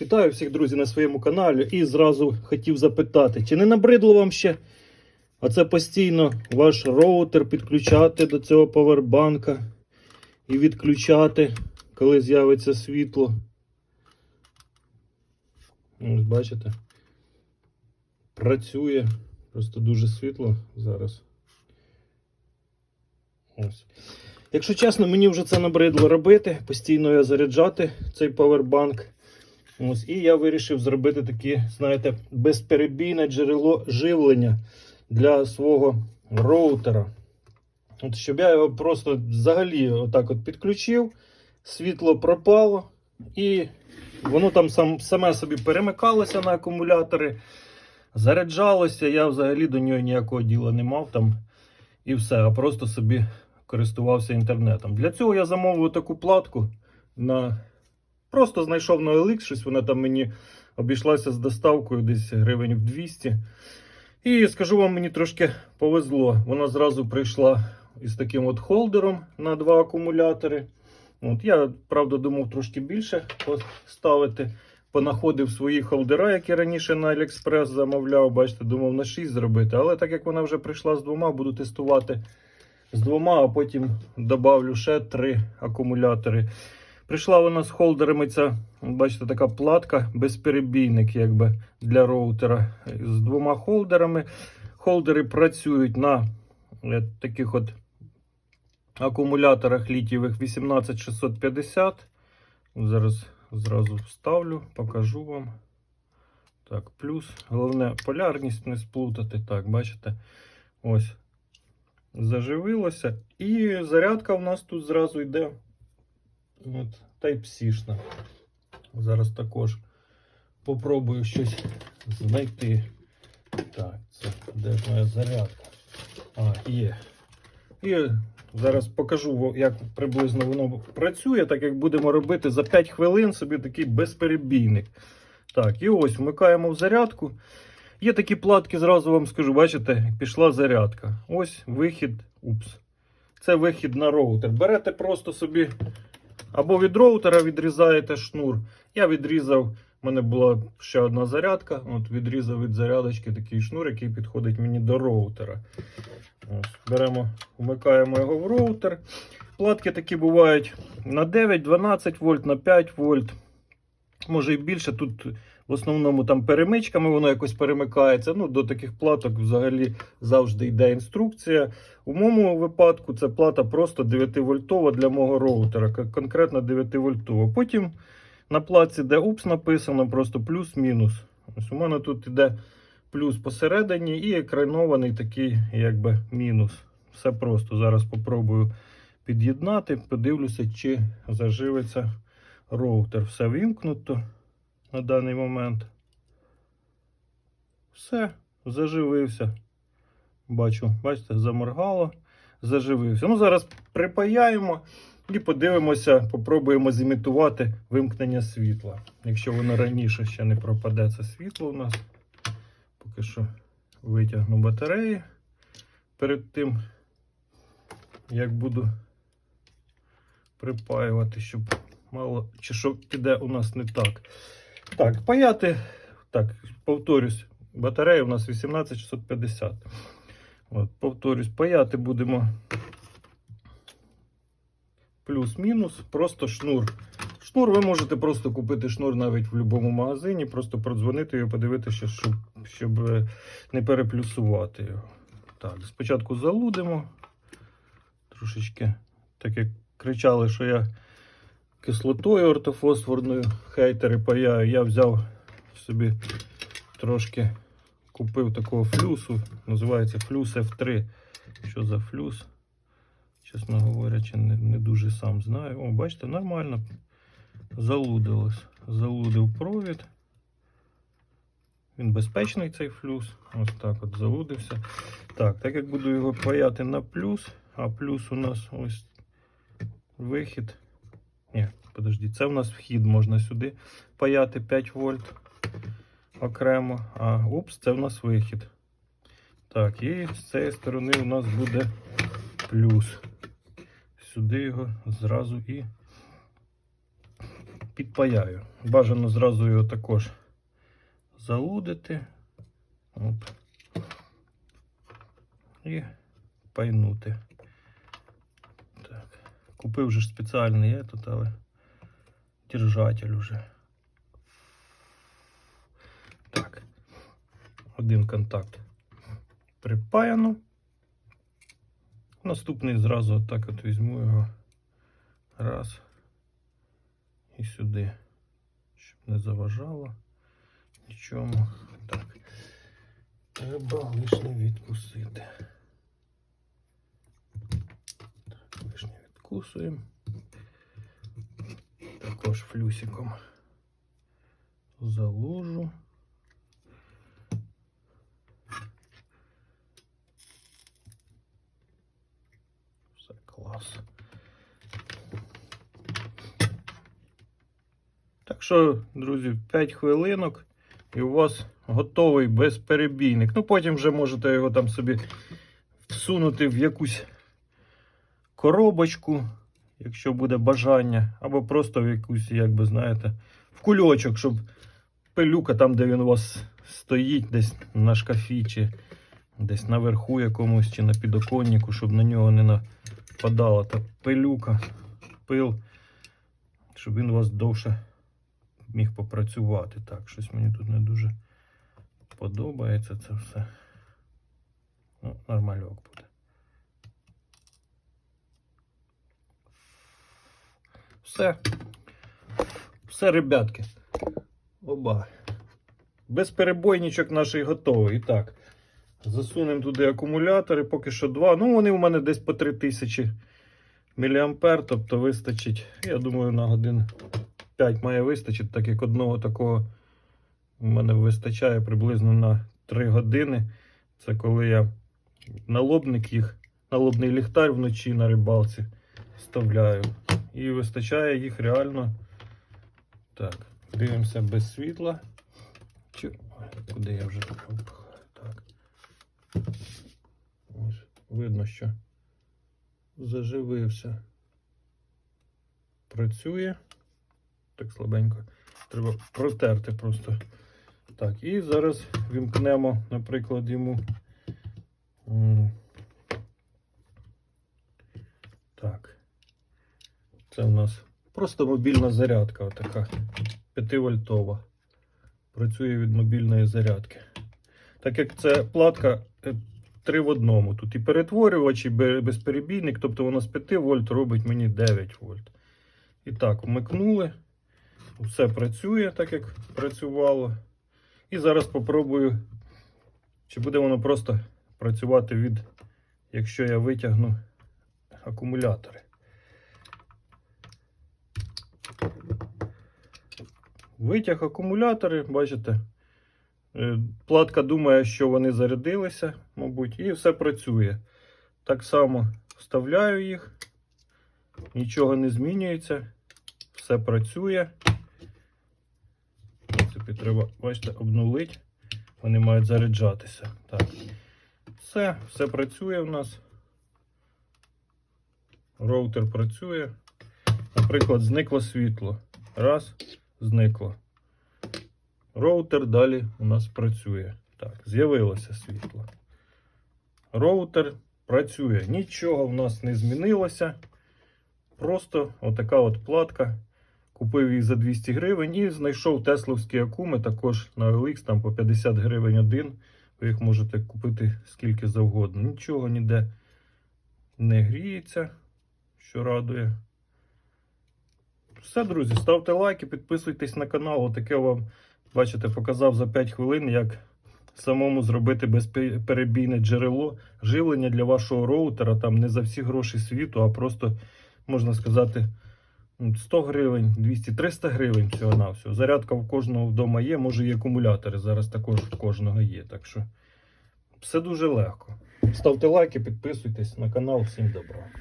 Вітаю всіх друзі на своєму каналі і зразу хотів запитати, чи не набридло вам ще оце постійно ваш роутер підключати до цього повербанка і відключати, коли з'явиться світло. Ось бачите? Працює. Просто дуже світло зараз. Ось. Якщо чесно, мені вже це набридло робити, постійно я заряджати цей павербанк. Ось, і я вирішив зробити таке, знаєте, безперебійне джерело живлення для свого роутера. От, щоб я його просто взагалі отак от підключив, світло пропало, і воно там сам, саме собі перемикалося на акумулятори, заряджалося. Я взагалі до нього ніякого діла не мав там і все, а просто собі користувався інтернетом. Для цього я замовив таку платку на. Просто знайшов на OLX, щось вона там мені обійшлася з доставкою десь гривень в 200. І скажу вам, мені трошки повезло. Вона зразу прийшла із таким от холдером на два акумулятори. От, я, правда, думав трошки більше поставити. Понаходив свої холдера, які раніше на AliExpress замовляв. Бачите, думав на 6 зробити. Але так як вона вже прийшла з двома, буду тестувати з двома, а потім добавлю ще три акумулятори. Прийшла вона з холдерами. Ця, бачите, така платка, безперебійник якби, для роутера з двома холдерами. Холдери працюють на е, таких от акумуляторах літієвих 18650. Зараз зразу вставлю, покажу вам. Так, плюс. Головне полярність не сплутати. Так, бачите? Ось. Заживилося. І зарядка у нас тут зразу йде. От, Type-C-шна. Зараз також попробую щось знайти. Так, це де ж моя зарядка? А, є. І зараз покажу, як приблизно воно працює, так як будемо робити за 5 хвилин собі такий безперебійник. Так, і ось вмикаємо в зарядку. Є такі платки, зразу вам скажу, бачите, пішла зарядка. Ось вихід. Упс. Це вихід на роутер. Берете просто собі або від роутера відрізаєте шнур. Я відрізав, в мене була ще одна зарядка. От Відрізав від зарядочки такий шнур, який підходить мені до роутера. Ось, Беремо, вмикаємо його в роутер. Платки такі бувають на 9, 12 вольт, на 5 вольт. Може і більше. Тут в основному там перемичками воно якось перемикається. Ну, До таких платок взагалі завжди йде інструкція. У моєму випадку це плата просто 9 вольтова для мого роутера, конкретно 9 вольтова. Потім на платці, де УПС написано, просто плюс-мінус. Ось у мене тут іде плюс посередині і екранований такий, якби мінус. Все просто. Зараз попробую під'єднати, подивлюся, чи заживиться роутер. Все вімкнуто на даний момент. Все, заживився. Бачу, бачите, заморгало, заживився. Ну, зараз припаяємо і подивимося, попробуємо зімітувати вимкнення світла. Якщо воно раніше ще не пропаде, це світло у нас. Поки що витягну батареї перед тим, як буду припаювати, щоб мало чи що піде у нас не так. Так, паяти, так, повторюсь, батарея у нас 18650. От, повторюсь, паяти будемо плюс-мінус, просто шнур. Шнур ви можете просто купити шнур навіть в будь-якому магазині, просто продзвонити його, подивитися, щоб, щоб е, не переплюсувати його. Так, спочатку залудимо. Трошечки, так як кричали, що я кислотою ортофосфорною хейтери паяю, я взяв собі трошки купив такого флюсу. Називається флюс F3. Що за флюс? Чесно говорячи, не, не дуже сам знаю. О, бачите, нормально залудилось. Залудив провід. Він безпечний цей флюс. Ось так от залудився. Так, так як буду його паяти на плюс, а плюс у нас ось вихід. Ні, подожди, це у нас вхід можна сюди паяти 5 вольт окремо. А упс, це у нас вихід. Так, і з цієї сторони у нас буде плюс. Сюди його зразу і підпаяю. Бажано зразу його також залудити. Оп. І пайнути. Купив вже спеціальний этот, але держатель уже. Так. Один контакт припаяно. Наступний зразу так от візьму його. Раз. І сюди. Щоб не заважало нічому. Так. Треба лишнє відкусити. Так, лишнє. Також флюсиком заложу. Все клас. Так що, друзі, 5 хвилинок і у вас готовий безперебійник. Ну, потім вже можете його там собі всунути в якусь коробочку, якщо буде бажання, або просто в якусь, як би знаєте, в кульочок, щоб пилюка там, де він у вас стоїть, десь на шкафі, чи десь наверху якомусь, чи на підоконнику, щоб на нього не нападала та пилюка, пил, щоб він у вас довше міг попрацювати. Так, щось мені тут не дуже подобається це все. Ну, нормальок буде. Все. Все, ребятки. Оба. Безперебойничок наш готовий. І так. Засунемо туди акумулятори, поки що два. Ну, вони у мене десь по 3000 мА, тобто вистачить, я думаю, на годин 5 має вистачити, так як одного такого у мене вистачає приблизно на 3 години. Це коли я налобник їх, налобний ліхтар вночі на рибалці вставляю. І вистачає їх реально. Так, дивимося без світла. Чи... Куди я вже? Так. Ось, видно, що заживився. Працює. Так слабенько. Треба протерти просто. Так, і зараз вімкнемо, наприклад, йому. м, Так. Це у нас просто мобільна зарядка, отака 5 вольтова. Працює від мобільної зарядки. Так як це платка 3 в одному. Тут і перетворювач, і безперебійник, тобто воно з 5 вольт робить мені 9 вольт. І так, вмикнули. Все працює так, як працювало. І зараз попробую, чи буде воно просто працювати від, якщо я витягну акумулятори. Витяг акумулятори, бачите, е, платка думає, що вони зарядилися, мабуть, і все працює. Так само вставляю їх, нічого не змінюється, все працює. В принципі, треба, бачите, обнулити. Вони мають заряджатися. Так. Все, все працює в нас. Роутер працює. Наприклад, зникло світло. Раз, зникло. Роутер далі у нас працює. Так, з'явилося світло. Роутер працює. Нічого в нас не змінилося. Просто отака от платка. Купив їх за 200 гривень і знайшов тесловські акуми також на OLX, там по 50 гривень один. Ви їх можете купити скільки завгодно. Нічого ніде не гріється, що радує. Все, друзі, ставте лайки, підписуйтесь на канал. Отаке вам, бачите, показав за 5 хвилин, як самому зробити безперебійне джерело живлення для вашого роутера. Там не за всі гроші світу, а просто, можна сказати, ну, 100 гривень, 200-300 гривень всього на всього. Зарядка в кожного вдома є, може і акумулятори зараз також в кожного є. Так що все дуже легко. Ставте лайки, підписуйтесь на канал. Всім добра.